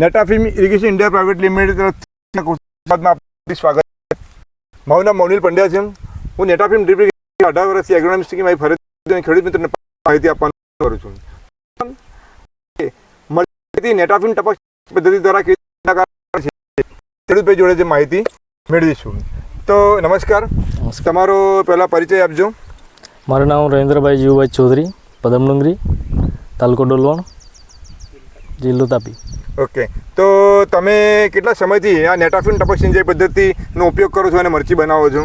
Netafim irrigation India private limited તરફથી સ્વાગત છે. મારું નામ મૌનિલ પંડ્યા છે. હું નેટાફિમ ડ્રીપ અઢાર વર્ષથી એગ્રોનોમિક્સની મારી ફરજ અને ખેડૂત મિત્રોને માહિતી આપવાનું કરું છું. માહિતી નેટાફિમ ટપક પદ્ધતિ દ્વારા કેવી રીતના ખેડૂતભાઈ જોડે જે માહિતી મેળવીશું. તો નમસ્કાર. તમારો પહેલાં પરિચય આપજો. મારું નામ રવિન્દ્રભાઈ જીવભાઈ ચૌધરી પદમડુંગરી તાલુકો ડોલવણ જિલ્લો તાપી. ઓકે તો તમે કેટલા સમયથી આ નેટાફિન ટપક સિંચાઈ પદ્ધતિનો ઉપયોગ કરો છો અને મરચી બનાવો છો?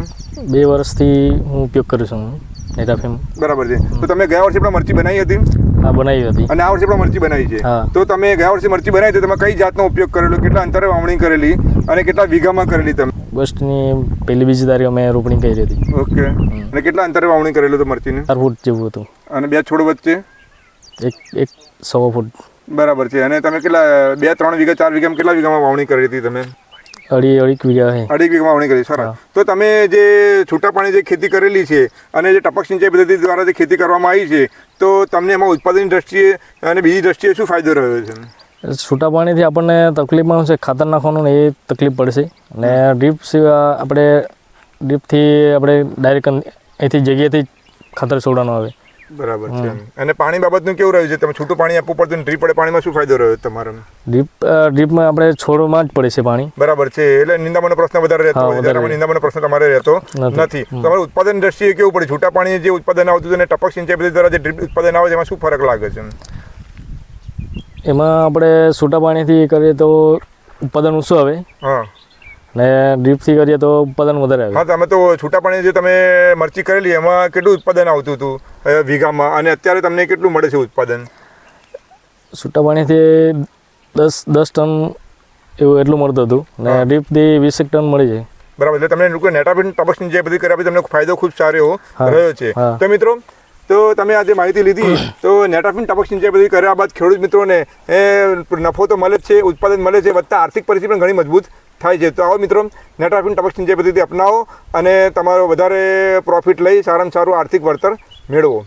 બે વર્ષથી હું ઉપયોગ કરું છું નેટાફિન બરાબર છે. તો તમે ગયા વર્ષે પણ મરચી બનાવી હતી? આ બનાવી હતી. અને આ વર્ષે પણ મરચી બનાવી છે. તો તમે ગયા વર્ષે મરચી બનાવી તો તમે કઈ જાતનો ઉપયોગ કરેલો? કેટલા અંતરે વાવણી કરેલી? અને કેટલા વીઘામાં કરેલી તમે? ઓગસ્ટની પહેલી બીજી તારીખ અમે રોપણી કરી હતી. ઓકે અને કેટલા અંતરે વાવણી કરેલું તો મરચીને? ચાર ફૂટ જેવું હતું. અને બે છોડ વચ્ચે? એક એક સવા ફૂટ. બરાબર છે. અને તમે કેટલા બે ત્રણ વીઘા ચાર વીઘામાં કેટલા વીઘામાં વાવણી કરી હતી તમે? અઢી અઢી વીઘા અઢી વીઘામાં વાવણી કરી સરસ. તો તમે જે છૂટા પાણી જે ખેતી કરેલી છે અને જે ટપક સિંચાઈ પદ્ધતિ દ્વારા જે ખેતી કરવામાં આવી છે તો તમને એમાં ઉત્પાદનની દ્રષ્ટિએ અને બીજી દ્રષ્ટિએ શું ફાયદો રહ્યો છે? છૂટા પાણીથી આપણને તકલીફમાં પણ છે ખાતર નાખવાનું એ તકલીફ પડશે અને ડ્રીપ સિવાય આપણે ડ્રીપથી આપણે ડાયરેક્ટ અહીંથી જગ્યાએથી જ ખાતર છોડવાનું આવે. બરાબર છે. અને પાણી બાબતનું કેવું રહ્યું છે? તમે છૂટું પાણી આપવું પડતું ડ્રીપ પડે પાણીમાં શું ફાયદો રહ્યો તમારો? ડ્રીપ ડ્રીપમાં આપણે છોડમાં જ પડે છે પાણી. બરાબર છે. એટલે નિંદામણનો પ્રશ્ન વધારે રહેતો હોય નિંદામણનો પ્રશ્ન તમારે રહેતો નથી. તમારે ઉત્પાદન દ્રષ્ટિએ કેવું પડે? છૂટા પાણી જે ઉત્પાદન આવતું અને ટપક સિંચાઈ પદ્ધતિ દ્વારા જે ડ્રીપ ઉત્પાદન આવે છે એમાં શું ફરક લાગે છે? એમાં આપણે છૂટા પાણીથી કરીએ તો ઉત્પાદન ઓછું આવે. હા. ને ડ્રીપથી કરીએ તો ઉત્પાદન વધારે આવે. હા તમે તો છૂટા પાણી જે તમે મરચી કરેલી એમાં કેટલું ઉત્પાદન આવતું હતું? વીઘામાં. અને અત્યારે તમને કેટલું મળે છે ઉત્પાદન? છૂટા પાણીથી દસ દસ ટન એવું એટલું મળતું હતું. ને. ડ્રીપથી વીસેક ટન મળી જાય. બરાબર. એટલે તમને લોકો નેટાફિન ટપક જે બધી કર્યા પછી તમને ફાયદો ખૂબ સારો એવો રહ્યો છે. તો મિત્રો તો તમે આજે માહિતી લીધી તો નેટાફિન ટપક સિંચાઈ બધી કર્યા બાદ ખેડૂત મિત્રોને એ નફો તો મળે જ છે ઉત્પાદન મળે છે વધતા આર્થિક પરિસ્થિતિ પણ ઘણી મજબૂત થાય છે. તો આવો મિત્રો નેટાફિન ટપક સિંચાઈ પદ્ધતિ અપનાવો અને તમારો વધારે પ્રોફિટ લઈ સારામાં સારું આર્થિક વળતર મેળવો.